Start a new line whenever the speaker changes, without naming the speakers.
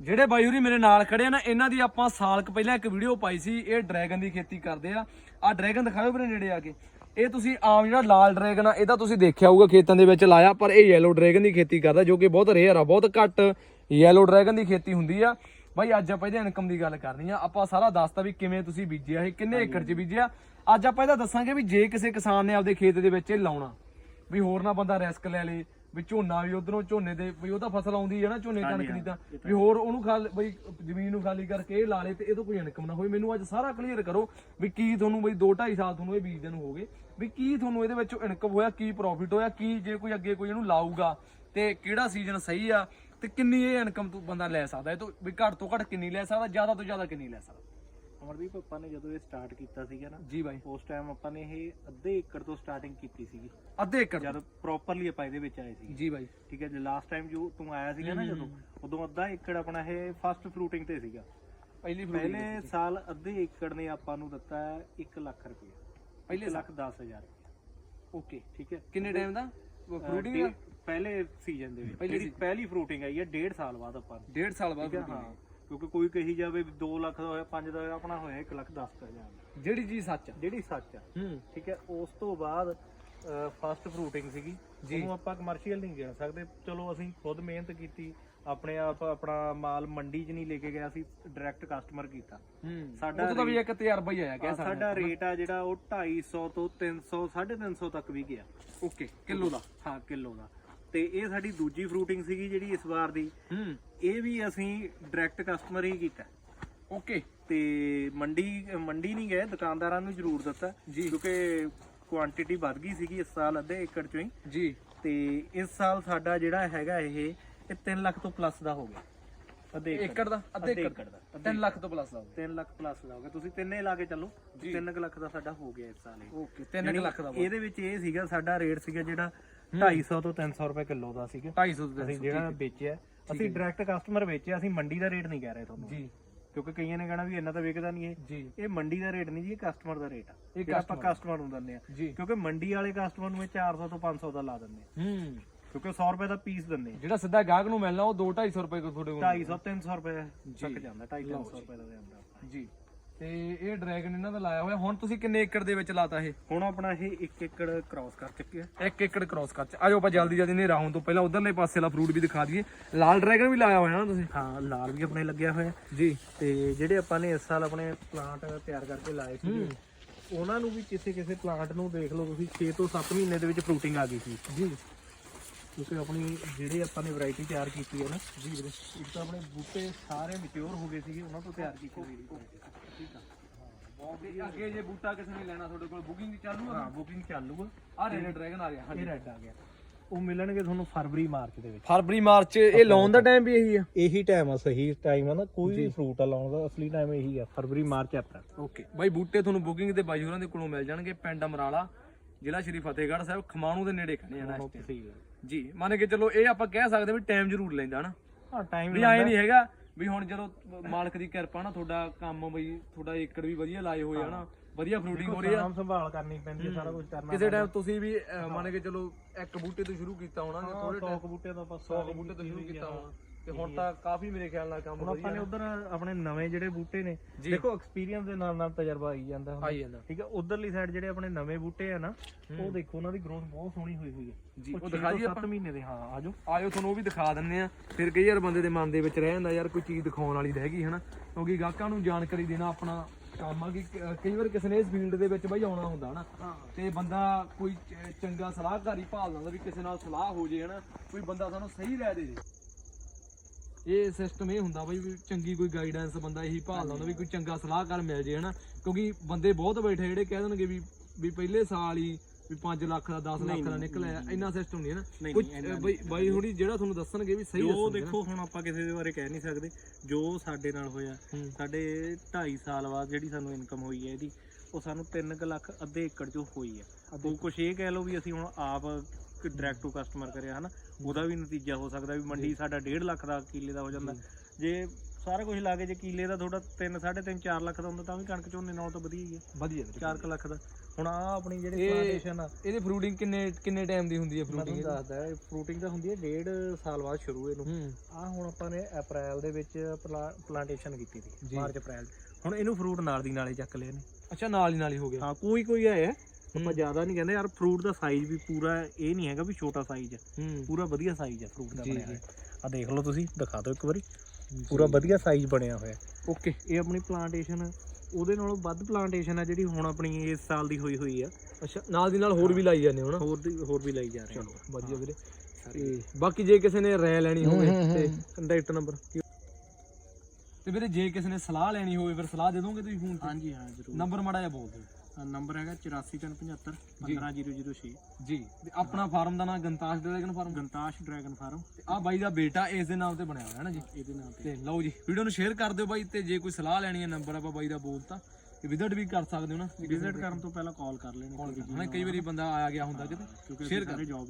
ਜਿਹੜੇ ਬਾਈ ਹੋਰੀ ਮੇਰੇ ਨਾਲ ਖੜੇ ਆ ਨਾ ਇਹਨਾਂ ਦੀ ਆਪਾਂ ਸਾਲ ਕੁ ਪਹਿਲਾਂ ਇੱਕ ਵੀਡੀਓ ਪਾਈ ਸੀ ਇਹ ਡਰੈਗਨ ਦੀ ਖੇਤੀ ਕਰਦੇ ਆ। ਆ ਡਰੈਗਨ ਦਿਖਾਓ ਵੀਰੇ ਨੇੜੇ ਆ ਕੇ। ਇਹ ਤੁਸੀਂ ਆਮ ਜਿਹੜਾ ਲਾਲ ਡਰੈਗਨ ਆ ਇਹਦਾ ਤੁਸੀਂ ਦੇਖਿਆ ਹੋਊਗਾ ਖੇਤਾਂ ਦੇ ਵਿੱਚ ਲਾਇਆ ਪਰ ਇਹ ਯੈਲੋ ਡਰੈਗਨ ਦੀ ਖੇਤੀ ਕਰਦਾ ਜੋ ਕਿ ਬਹੁਤ ਰੇਅਰ ਆ ਬਹੁਤ ਘੱਟ ਯੈਲੋ ਡਰੈਗਨ ਦੀ ਖੇਤੀ ਹੁੰਦੀ ਆ। ਬਾਈ ਅੱਜ ਆਪਾਂ ਇਹਦੇ ਇਨਕਮ ਦੀ ਗੱਲ ਕਰਨੀ ਆ। ਆਪਾਂ ਸਾਰਾ ਦੱਸਤਾ ਵੀ ਕਿਵੇਂ ਤੁਸੀਂ ਬੀਜਿਆ ਇਹ ਕਿੰਨੇ ਏਕੜ 'ਚ ਬੀਜਿਆ। ਅੱਜ ਆਪਾਂ ਇਹਦਾ ਦੱਸਾਂਗੇ ਵੀ ਜੇ ਕਿਸੇ ਕਿਸਾਨ ਨੇ ਆਪਦੇ ਖੇਤ ਦੇ ਵਿੱਚ ਇਹ ਲਾਉਣਾ ਵੀ ਹੋਰ ਨਾ ਬੰਦਾ ਰਿਸਕ ਲੈ ਲੇ ਵੀ ਝੋਨਾ ਵੀ ਉਧਰੋਂ ਝੋਨੇ ਦੇ ਵੀ ਉਹਦਾ ਫਸਲ ਆਉਂਦੀ ਹੈ ਨਾ ਝੋਨੇ ਕਣਕ ਦੀ ਤਾਂ ਵੀ ਹੋਰ ਉਹਨੂੰ ਖਾਲ ਬਈ ਜ਼ਮੀਨ ਨੂੰ ਖਾਲੀ ਕਰਕੇ ਇਹ ਲਾ ਲੇ ਤੇ ਇਹ ਤੋਂ ਕੋਈ ਇਨਕਮ ਨਾ ਹੋਵੇ। ਮੈਨੂੰ ਅੱਜ ਸਾਰਾ ਕਲੀਅਰ ਕਰੋ ਵੀ ਕੀ ਤੁਹਾਨੂੰ ਬਈ 2 2.5 ਸਾਲ ਤੁਹਾਨੂੰ ਇਹ ਬੀਜਦੇ ਨੂੰ ਹੋ ਗਏ। ਵੀ ਕੀ ਤੁਹਾਨੂੰ ਇਹਦੇ ਵਿੱਚੋਂ ਇਨਕਮ ਹੋਇਆ ਕੀ ਪ੍ਰੋਫਿਟ ਹੋਇਆ ਕੀ ਜੇ ਕੋਈ ਅੱਗੇ ਕੋਈ ਇਹਨੂੰ ਲਾਊਗਾ ਤੇ ਕਿਹੜਾ ਸੀਜ਼ਨ ਸਹੀ ਆ ਤੇ ਕਿੰਨੀ ਇਹ ਇਨਕਮ ਤੋਂ ਬੰਦਾ ਲੈ ਸਕਦਾ। ਇਹ ਤੋਂ ਵੀ ਘੱਟ ਤੋਂ ਘੱਟ ਕਿੰਨੀ ਲੈ ਸਕਦਾ ਜ਼ਿਆਦਾ ਤੋਂ ਜ਼ਿਆਦਾ ਕਿੰਨੀ ਲੈ ਸਕਦਾ।
ਅਮਰਦੀਪ ਆਪਾਂ ਨੇ ਜਦੋਂ ਇਹ ਸਟਾਰਟ ਕੀਤਾ ਸੀਗਾ ਨਾ
ਜੀ ਬਾਈ।
ਉਸ ਟਾਈਮ ਆਪਾਂ ਨੇ ਇਹ ਅੱਧੇ ਏਕੜ ਤੋਂ ਸਟਾਰਟਿੰਗ ਕੀਤੀ ਸੀਗੀ।
ਅੱਧੇ ਏਕੜ
ਜਦ ਪ੍ਰੋਪਰਲੀ ਆਪਾਂ ਇਹਦੇ ਵਿੱਚ ਆਏ ਸੀ
ਜੀ ਬਾਈ।
ਠੀਕ ਹੈ ਜੇ ਲਾਸਟ ਟਾਈਮ ਜੋ ਤੂੰ ਆਇਆ ਸੀਗਾ ਨਾ ਜਦੋਂ ਉਦੋਂ ਅੱਧਾ ਏਕੜ ਆਪਣਾ ਇਹ ਫਸਟ ਫਰੂਟਿੰਗ ਤੇ ਸੀਗਾ।
ਪਹਿਲੀ
ਪਹਿਲੇ ਸਾਲ ਅੱਧੇ ਏਕੜ ਨੇ ਆਪਾਂ ਨੂੰ ਦਿੱਤਾ 1 ਲੱਖ ਰੁਪਏ
ਪਹਿਲੇ
ਲੱਖ 10000
ਓਕੇ
ਠੀਕ ਹੈ?
ਕਿੰਨੇ ਟਾਈਮ ਦਾ? ਫਰੂਟਿੰਗ
ਪਹਿਲੇ ਸੀਜ਼ਨ ਦੇ ਵਿੱਚ।
ਪਹਿਲੇ
ਫਰੂਟਿੰਗ ਆਈ ਹੈ 1.5 ਸਾਲ ਬਾਅਦ ਆਪਾਂ ਨੂੰ।
ਡੇਢ ਸਾਲ ਬਾਅਦ
ਹਾਂ। ਕਿਉਂਕਿ ਕੋਈ ਕਹੀ ਜਾਵੇ 2 ਲੱਖ ਦਾ ਹੋਇਆ 5 ਦਾ ਹੋਇਆ ਆਪਣਾ ਹੋਇਆ 1 ਲੱਖ 10 ਹਜ਼ਾਰ।
ਜਿਹੜੀ ਚੀਜ਼ ਸੱਚ ਆ।
ਜਿਹੜੀ ਸੱਚ ਆ।
ਹੂੰ।
ਠੀਕ ਹੈ ਉਸ ਤੋਂ ਬਾਅਦ ਫਸਟ ਫਰੂਟਿੰਗ ਸੀਗੀ। ਉਹਨੂੰ ਆਪਾਂ ਕਮਰਸ਼ੀਅਲ ਨਹੀਂ ਗਿਣ ਸਕਦੇ। ਚਲੋ ਅਸੀਂ ਖੁਦ ਮਿਹਨਤ ਕੀਤੀ ਆਪਣੇ ਆਪ ਆਪਣਾ ਮਾਲ ਮੰਡੀ 'ਚ ਨਹੀਂ ਲੈ ਕੇ ਗਿਆ ਸੀ ਡਾਇਰੈਕਟ ਕਸਟਮਰ ਕੀਤਾ। ਸਾਡਾ
ਸਾਡਾ ਤਾਂ ਵੀ ਇੱਕ ਤਜਰਬਾ ਹੀ ਆਇਆ ਕਹਿ ਸਕਦੇ
ਸਾਡਾ ਰੇਟ ਆ ਜਿਹੜਾ ਉਹ 250 ਤੋਂ 300 350 ਤੱਕ ਵੀ ਗਿਆ।
ਓਕੇ ਕਿਲੋ ਦਾ।
ਹਾਂ ਕਿਲੋ ਦਾ। ਤੇ ਇਹ ਸਾਡੀ ਦੂਜੀ ਫਰੂਟਿੰਗ ਸੀਗੀ ਜਿਹੜੀ ਇਸ ਵਾਰ ਦੀ।
ਹੂੰ।
ਇਹ ਵੀ ਅਸੀਂ ਡਾਇਰੈਕਟ ਕਸਟਮਰ ਹੀ ਕੀਤਾ।
ਓਕੇ
ਤੇ ਮੰਡੀ ਮੰਡੀ ਨਹੀਂ ਗਏ ਦੁਕਾਨਦਾਰਾਂ ਨੂੰ ਜ਼ਰੂਰ ਦਿੱਤਾ। ਕਿਉਂਕਿ ਕੁਆਂਟੀਟੀ ਵੱਧ ਗਈ ਸੀਗੀ ਇਸ ਸਾਲ ਅੱਧੇ ਏਕੜ ਚੋਂ ਹੀ।
ਜੀ।
ਤੇ ਇਸ ਸਾਲ ਸਾਡਾ ਜਿਹੜਾ ਹੈਗਾ ਇਹ ਇਹ 3 ਲੱਖ ਤੋਂ ਪਲੱਸ ਦਾ ਹੋ ਗਿਆ। ਅੱਧੇ
ਏਕੜ। ਦਾ? ਅੱਧੇ ਏਕੜ।
ਦਾ।
3 ਲੱਖ ਤੋਂ ਪਲੱਸ ਦਾ
3 ਲੱਖ ਪਲੱਸ ਦਾ ਹੋ ਗਿਆ। ਤੁਸੀਂ ਤਿੰਨੇ ਲਾ ਕੇ ਚੱਲੋ। 3 ਲੱਖ ਦਾ ਸਾਡਾ ਹੋ ਗਿਆ ਇਸ ਸਾਲ ਇਹ।
ਓਕੇ 3 ਲੱਖ ਦਾ
ਇਹਦੇ ਵਿੱਚ ਇਹ ਸੀਗਾ ਸਾਡਾ ਰੇਟ ਸੀਗਾ ਜਿਹੜਾ 250 ਤੋਂ 300 ਰੁਪਏ ਕਿਲੋ ਦਾ ਸੀਗਾ।
250 ਦੇ
ਅਸੀਂ ਜਿਹੜਾ ਵੇਚਿਆ ਅਸੀਂ ਡਾਇਰੈਕਟ ਕਸਟਮਰ ਵੇਚਿਆ ਅਸੀਂ ਮੰਡੀ ਦਾ ਰੇਟ ਨਹੀਂ ਕਹਿ ਰਹੇ ਤੁਹਾਨੂੰ।
ਜੀ।
ਕਿਉਂਕਿ ਕਈਆਂ ਨੇ ਕਹਣਾ ਵੀ ਇੰਨਾ ਤਾਂ ਵਿਕਦਾ ਨਹੀਂ ਇਹ।
ਜੀ।
ਇਹ ਮੰਡੀ ਦਾ ਰੇਟ ਨਹੀਂ ਜੀ ਇਹ ਕਸਟਮਰ ਦਾ ਰੇਟ ਆ।
ਇਹ
ਆਪਾਂ ਕਸਟਮਰ ਨੂੰ ਦਿੰਦੇ ਆ ਕਿਉਂਕਿ ਮੰਡੀ ਵਾਲੇ ਕਸਟਮਰ ਨੂੰ ਇਹ 400 ਤੋਂ 500 ਦਾ ਲਾ ਦਿੰਦੇ ਆ।
ਹੂੰ।
ਕਿਉਂਕਿ 100 ਰੁਪਏ ਦਾ ਪੀਸ ਦਿੰਦੇ
ਜਿਹੜਾ ਸਿੱਧਾ ਗਾਹਕ ਨੂੰ ਮਿਲਣਾ ਉਹ 2 250 ਰੁਪਏ ਕੋ ਤੁਹਾਡੇ
ਆ
ਕੋਲ
250 300 ਰੁਪਏ ਤੱਕ ਜਾਂਦਾ 250 ਰੁਪਏ ਦਾ ਜਾਂਦਾ।
ਜੀ। ਤੇ ਇਹ ਡਰੈਗਨ ਇਹਨਾਂ ਦਾ ਲਾਇਆ ਹੋਇਆ। ਹੁਣ ਤੁਸੀਂ ਕਿੰਨੇ ਏਕੜ ਦੇ ਵਿੱਚ ਲਾਤਾ ਇਹ?
ਹੁਣ ਆਪਣਾ ਇਹ 1 ਏਕੜ ਕ੍ਰਾਸ ਕਰ ਚੁੱਕਿਆ।
1 ਏਕੜ ਕ੍ਰਾਸ ਕਰ ਚ ਆਜੋ ਆਪਾਂ ਜਲਦੀ ਜਲਦੀ ਨੇ ਰਾਹੋਂ ਤੋਂ ਪਹਿਲਾਂ ਉਧਰਲੇ ਪਾਸੇ ਵਾਲਾ ਫਰੂਟ ਵੀ ਦਿਖਾ ਦਈਏ। ਲਾਲ ਡਰੈਗਨ ਵੀ ਲਾਇਆ ਹੋਇਆ ਨਾ ਤੁਸੀਂ?
ਹਾਂ ਲਾਲ ਵੀ ਆਪਣੇ ਲੱਗਿਆ ਹੋਇਆ।
ਜੀ।
ਤੇ ਜਿਹੜੇ ਆਪਾਂ ਨੇ ਇਸ ਸਾਲ ਆਪਣੇ ਪਲਾਂਟ ਤਿਆਰ ਕਰਕੇ ਲਾਏ ਸੀ ਉਹਨਾਂ ਨੂੰ ਵੀ ਕਿਸੇ ਕਿਸੇ ਪਲਾਂਟ ਨੂੰ ਦੇਖ ਲਓ ਤੁਸੀਂ 6 ਤੋਂ 7 ਮਹੀਨੇ ਦੇ ਵਿੱਚ ਫਰੂਟਿੰਗ ਆ ਗਈ ਸੀ।
ਜੀ।
ਕਿਉਂਕਿ ਆਪਣੀ ਜਿਹੜੇ ਆਪਾਂ ਨੇ ਵੈਰਾਈਟੀ ਤਿਆਰ ਕੀਤੀ ਹੈ ਨਾ ਜੀ। ਵੀਰੇ ਇੱਕ ਤਾਂ ਆਪਣੇ ਬੂਟੇ ਸਾਰੇ ਮੈਚੁਰ ਹੋ ਗਏ ਸੀਗੇ ਉਹਨਾਂ ਤੋਂ ਤਿਆਰ ਕੀਤੀ ਹੋਈ ਠੀਕ ਆ।
ਤੇ ਅੱਗੇ ਜੇ ਬੂਟਾ ਕਿਸੇ ਨੇ ਲੈਣਾ ਤੁਹਾਡੇ ਕੋਲ ਬੁਕਿੰਗ ਚਾਲੂ ਆ?
ਹਾਂ ਬੁਕਿੰਗ ਚਾਲੂ ਆ
ਆ ਰੈਡ ਡਰੈਗਨ ਆ ਗਿਆ
ਇਹ ਰੈੱਡ ਆ ਗਿਆ। ਉਹ ਮਿਲਣਗੇ ਤੁਹਾਨੂੰ ਫਰਵਰੀ ਮਾਰਚ ਦੇ ਵਿੱਚ।
ਫਰਵਰੀ ਮਾਰਚ ਇਹ ਲਾਉਣ ਦਾ ਟਾਈਮ ਵੀ ਇਹੀ ਆ।
ਇਹੀ ਟਾਈਮ ਆ ਸਹੀ ਟਾਈਮ ਆ ਨਾ ਕੋਈ ਵੀ ਫਰੂਟ ਆ ਲਾਉਣ ਦਾ ਅਸਲੀ ਟਾਈਮ ਇਹੀ ਆ ਫਰਵਰੀ ਮਾਰਚ ਅਪ੍ਰੈਲ
ਓਕੇ ਬਾਈ ਬੂਟੇ ਤੁਹਾਨੂੰ ਬੁਕਿੰਗ ਤੇ ਬਾਈ ਹੋਰਾਂ ਦੇ ਕੋਲੋਂ ਮਿਲ ਜਾਣਗੇ ਪਿੰਡ ਅਮਰਾਲਾ ਜ਼ਿਲ੍ਹਾ ਸ਼੍ਰੀ ਫਤਿਹਗੜ੍ਹ ਸਾਹਿਬ ਖਮਾਣੂ ਦੇ ਨੇੜੇ ਖੜੇ ਜਾਣਾ ਇਸ time। ਜੀ ਮੰਨ ਕੇ ਚਲੋ ਇਹ ਆਪਾਂ ਕਹਿ ਸਕਦੇ ਵੀ ਟਾਈਮ ਜ਼ਰੂਰ ਲੈਂਦਾ ਨਾ
ਹਾਂ ਟਾਈਮ
ਵੀ ਐ ਨਹੀਂ ਹੈਗਾ ਵੀ ਹੁਣ ਜਦੋਂ ਮਾਲਕ ਦੀ ਕਿਰਪਾ ਨਾ ਤੁਹਾਡਾ ਕੰਮ ਬਈ ਤੁਹਾਡਾ ਏਕੜ ਵੀ ਵਧੀਆ ਲਾਏ ਹੋਏ ਆ ਨਾ ਵਧੀਆ ਫਰੂਟਿੰਗ ਹੋ ਰਹੀ ਆ।
ਨਾਮ ਸੰਭਾਲ ਕਰਨੀ ਪੈਂਦੀ ਹੈ ਸਾਰਾ ਕੁਝ ਕਰਨਾ
ਕਿਸੇ ਟਾਈਮ ਤੁਸੀਂ ਵੀ ਅਹ, ਮੰਨ ਕੇ ਚਲੋ ਇੱਕ ਬੂਟੇ ਤੋਂ ਸ਼ੁਰੂ ਕੀਤਾ ਹੋਣਾ ਥੋੜੇ
ਸੌਕ ਬੂਟੇ ਤੋਂ ਆਪਾਂ
100 ਬੂਟੇ ਤੋਂ ਸ਼ੁਰੂ ਕੀਤਾ ਹੋਣਾ। ਤੇ ਹੁਣ ਤਾਂ ਕਾਫੀ ਮੇਰੇ ਖਿਆਲ ਨਾਲ ਕੰਮ
ਹੁਣ ਆਪਾਂ ਨੇ ਉਧਰ ਆਪਣੇ ਨਵੇਂ ਜਿਹੜੇ ਬੂਟੇ ਨੇ ਦੇਖੋ ਐਕਸਪੀਰੀਅੰਸ ਦੇ ਨਾਲ ਨਾਲ ਤਜਰਬਾ ਆਈ ਜਾਂਦਾ ਹੁਣ।
ਆਈ ਜਾਂਦਾ।
ਠੀਕ ਹੈ ਉਧਰਲੀ ਸਾਈਡ ਜਿਹੜੇ ਆਪਣੇ ਨਵੇਂ ਬੂਟੇ ਆ ਨਾ ਉਹ ਦੇਖੋ ਉਹਨਾਂ ਦੀ ਗਰੋਥ ਬਹੁਤ ਸੋਹਣੀ ਹੋਈ ਹੋਈ ਹੈ।
ਜੀ, ਉਹ ਦਿਖਾ ਦਈਏ
7 ਮਹੀਨੇ ਦੇ ਹਾਂ ਆਜੋ।
ਆਇਓ ਤੁਹਾਨੂੰ ਉਹ ਵੀ ਦਿਖਾ ਦਿੰਨੇ ਆ ਫਿਰ ਕਈ ਵਾਰ ਬੰਦੇ ਦੇ ਮਨ ਦੇ ਵਿੱਚ ਰਹਿ ਜਾਂਦਾ ਯਾਰ ਕੋਈ ਚੀਜ਼ ਦਿਖਾਉਣ ਵਾਲੀ ਰਹਿ ਗਈ ਹਨਾ ਕਿਉਂਕਿ ਗਾਹਕਾਂ ਨੂੰ ਜਾਣਕਾਰੀ ਦੇਣਾ ਆਪਣਾ ਕੰਮ ਆ ਕਿ ਕ- ਕਈ ਵਾਰ ਕਿਸੇ ਨੇ ਇਸ ਫੀਲਡ ਦੇ ਵਿੱਚ ਬਈ ਆਉਣਾ ਹੁੰਦਾ ਹਨਾ ਤੇ ਬੰਦਾ ਕੋਈ ਚ- ਚੰਗਾ ਸਲਾਹਕਾਰੀ ਭਾਲ ਲੈਂਦਾ ਵੀ ਕਿਸੇ ਨਾਲ ਸਲਾਹ ਹੋ ਜੇ ਹਨਾ। ਕੋਈ ਬੰਦਾ ਸਾਨੂੰ ਸਹੀ ਰਾਏ ਦੇ ਦੇ ਇਹ ਸਿਸਟਮ ਇਹ ਹੁੰਦਾ ਬਈ ਵੀ ਚੰਗੀ ਕੋਈ ਗਾਈਡੈਂਸ ਬੰਦਾ ਇਹੀ ਭਾਲ ਲੈਂਦਾ ਵੀ ਕੋਈ ਚੰਗਾ ਸਲਾਹਕਾਰ ਮਿਲ ਜੇ ਹਨਾ? ਕਿਉਂਕਿ ਬੰਦੇ ਬਹੁਤ ਬੈਠੇ ਜਿਹੜੇ ਕਹਿ ਦੇਣਗੇ ਵੀ ਵੀ ਪਹਿਲੇ ਸਾਲ ਹੀ ਵੀ 5 ਲੱਖ ਦਾ 10 ਲੱਖ ਦਾ ਨਿਕਲਿਆ ਇੰਨਾ ਸਿਸਟਮ ਨਹੀਂ ਹੈ ਨਾ? ਕੁਝ ਬਈ ਬਾਈ ਹੁਣੀ ਜਿਹੜਾ ਤੁਹਾਨੂੰ ਦੱਸਣਗੇ ਵੀ ਸਹੀ ਨਾ।
ਦੇਖੋ ਹੁਣ ਆਪਾਂ ਕਿਸੇ ਦੇ ਬਾਰੇ ਕਹਿ ਨਹੀਂ ਸਕਦੇ। ਜੋ ਸਾਡੇ ਨਾਲ ਹੋਇਆ। ਸਾਡੇ 2.5 ਸਾਲ ਬਾਅਦ ਜਿਹੜੀ ਸਾਨੂੰ ਇਨਕਮ ਹੋਈ ਹੈ ਇਹਦੀ ਉਹ ਸਾਨੂੰ 3 ਲੱਖ ਅੱਧੇ ਏਕੜ ਚੋਂ ਹੋਈ ਹੈ। ਉਹ ਕੁਛ ਇਹ ਕਹਿ ਲਓ ਵੀ ਅਸੀਂ ਹੁਣ ਆਪ ਡਾਇਰੈਕਟ ਟੂ ਕਸਟਮਰ ਕਰਿਆ ਹਨਾ? ਉਹਦਾ ਵੀ ਨਤੀਜਾ ਹੋ ਸਕਦਾ ਵੀ ਮੰਡੀ ਸਾਡਾ 1.5 ਲੱਖ ਦਾ ਕਿੱਲੇ ਦਾ ਹੋ ਜਾਂਦਾ। ਜੇ। ਸਾਰਾ ਕੁਝ ਲਾ ਕੇ ਜੇ ਕਿੱਲੇ ਦਾ ਤੁਹਾਡਾ 3 3.5 4 ਲੱਖ ਦਾ ਹੁੰਦਾ ਤਾਂ ਵੀ ਕਣਕ ਝੋਨੇ ਨਾਲ ਤਾਂ ਵਧੀਆ ਹੀ ਹੈ।
ਵਧੀਆ ਵੀਰੇ।
4 ਲੱਖ ਦਾ। ਹੁਣ ਆ ਆਪਣੀ ਜਿਹੜੀ ਪਲਾਂਟੇਸ਼ਨ ਆ।
ਇਹਦੀ ਫਰੂਟਿੰਗ ਕਿੰਨੇ ਕਿੰਨੇ ਟਾਈਮ ਦੀ ਹੁੰਦੀ ਹੈ
ਮੈਂ
ਫਰੂਟਿੰਗ
ਦੱਸਦਾ ਇਹ ਫਰੂਟਿੰਗ ਤਾਂ ਹੁੰਦੀ ਹੈ ਡੇਢ ਸਾਲ ਬਾਅਦ ਸ਼ੁਰੂ ਇਹਨੂੰ। ਆ ਹੁਣ ਆਪਾਂ ਨੇ ਅਪ੍ਰੈਲ ਦੇ ਵਿੱਚ ਪਲਾਂਟੇਸ਼ਨ ਕੀਤੀ ਸੀ। ਮਾਰਚ ਅਪ੍ਰੈਲ ਹੁਣ ਇਹਨੂੰ ਫਰੂਟ ਨਾਲ ਦੀ ਨਾਲੇ ਚੱਕ ਲਏ ਨੇ
ਅੱਛਾ ਨਾਲ ਹੀ ਨਾਲ ਹੀ ਹੋ ਗਿਆ।
ਹਾਂ ਕੋਈ ਕੋਈ ਆਇਆ। ਆਪਾਂ। ਜ਼ਿਆਦਾ ਨਹੀਂ ਕਹਿੰਦੇ ਯਾਰ ਫਰੂਟ ਦਾ ਸਾਈਜ਼ ਵੀ ਪੂਰਾ ਇਹ ਨਹੀਂ ਹੈਗਾ ਵੀ ਛੋਟਾ ਸਾਈਜ਼ ਹੈ। ਪੂਰਾ ਵਧੀਆ ਸਾਈਜ਼ ਹੈ ਫਰੂਟ ਦਾ ਬਣਿਆ। ਹੋਇਆ। ਆ ਦੇਖ ਲਓ ਤੁਸੀਂ ਦਿਖਾ ਦਿਓ ਇੱਕ ਵਾਰੀ। ਪੂਰਾ ਵਧੀਆ ਸਾਈਜ਼ ਬਣਿਆ ਹੋਇਆ।
ਓਕੇ
ਇਹ ਆਪਣੀ ਪਲਾਂਟੇਸ਼ਨ ਉਹਦੇ ਨਾਲੋਂ ਵੱਧ ਪਲਾਂਟੇਸ਼ਨ ਆ ਜਿਹੜੀ ਹੁਣ ਆਪਣੀ ਇਸ ਸਾਲ ਦੀ ਹੋਈ ਹੋਈ ਆ।
ਅੱਛਾ ਨਾਲ ਦੀ ਨਾਲ ਹੋਰ ਵੀ ਲਾਈ ਜਾਂਦੇ ਹੋ ਨਾ?
ਹੋਰ ਦੀ ਹੋਰ ਵੀ ਲਈ ਜਾ ਰਹੇ
ਚਲੋ ਵਧੀਆ ਵੀਰੇ। ਤੇ ਬਾਕੀ ਜੇ ਕਿਸੇ ਨੇ ਰਾਇ ਲੈਣੀ ਹੋਵੇ ਤੇ। ਕੰਟੈਕਟ ਨੰਬਰ ਤੇ ਵੀਰੇ ਜੇ ਕਿਸੇ ਨੇ ਸਲਾਹ ਲੈਣੀ ਹੋਵੇ ਫਿਰ ਸਲਾਹ ਦੇ ਦੋਗੇ ਤੁਸੀਂ ਫੋਨ ਤੇ?
ਹਾਂਜੀ ਹਾਂ ਜ਼ਰੂਰ।
ਨੰਬਰ ਮਾੜਾ ਜਿਹਾ ਬੋਲ ਦਿਓ।
ਨੰਬਰ ਹੈਗਾ 84375
ਜੀ।
15006
ਜੀ। ਤੇ ਆਪਣਾ ਫਾਰਮ ਦਾ ਨਾਮ Gantash dragon farm
Gantash dragon farm.
ਤੇ ਆ ਬਾਈ ਦਾ ਬੇਟਾ ਇਸ ਦੇ ਨਾਮ ਤੇ ਬਣਿਆ ਹੋਇਆ ਹੈ ਨਾ ਜੀ।
ਇਹਦੇ ਨਾਮ ਤੇ।
ਤੇ ਲਓ ਜੀ ਵੀਡੀਓ ਨੂੰ ਸ਼ੇਅਰ ਕਰ ਦਿਓ ਬਾਈ ਤੇ ਜੇ ਕੋਈ ਸਲਾਹ ਲੈਣੀ ਹੈ ਨੰਬਰ ਆਪਾਂ ਬਾਈ ਦਾ ਬੋਲਤਾ ਤੇ ਵਿਜ਼ਿਟ ਵੀ ਕਰ ਸਕਦੇ ਹੋ ਨਾ।
ਵਿਜ਼ਿਟ ਕਰਨ ਤੋਂ ਪਹਿਲਾਂ ਕਾਲ ਕਰ ਲੈਣੀ
ਕਰਨਾ ਕਈ ਵਾਰੀ ਬੰਦਾ ਆਇਆ ਗਿਆ ਹੁੰਦਾ ਕਿਤੇ
ਅਸੀਂ ਸਾਰੇ ਜੌਬ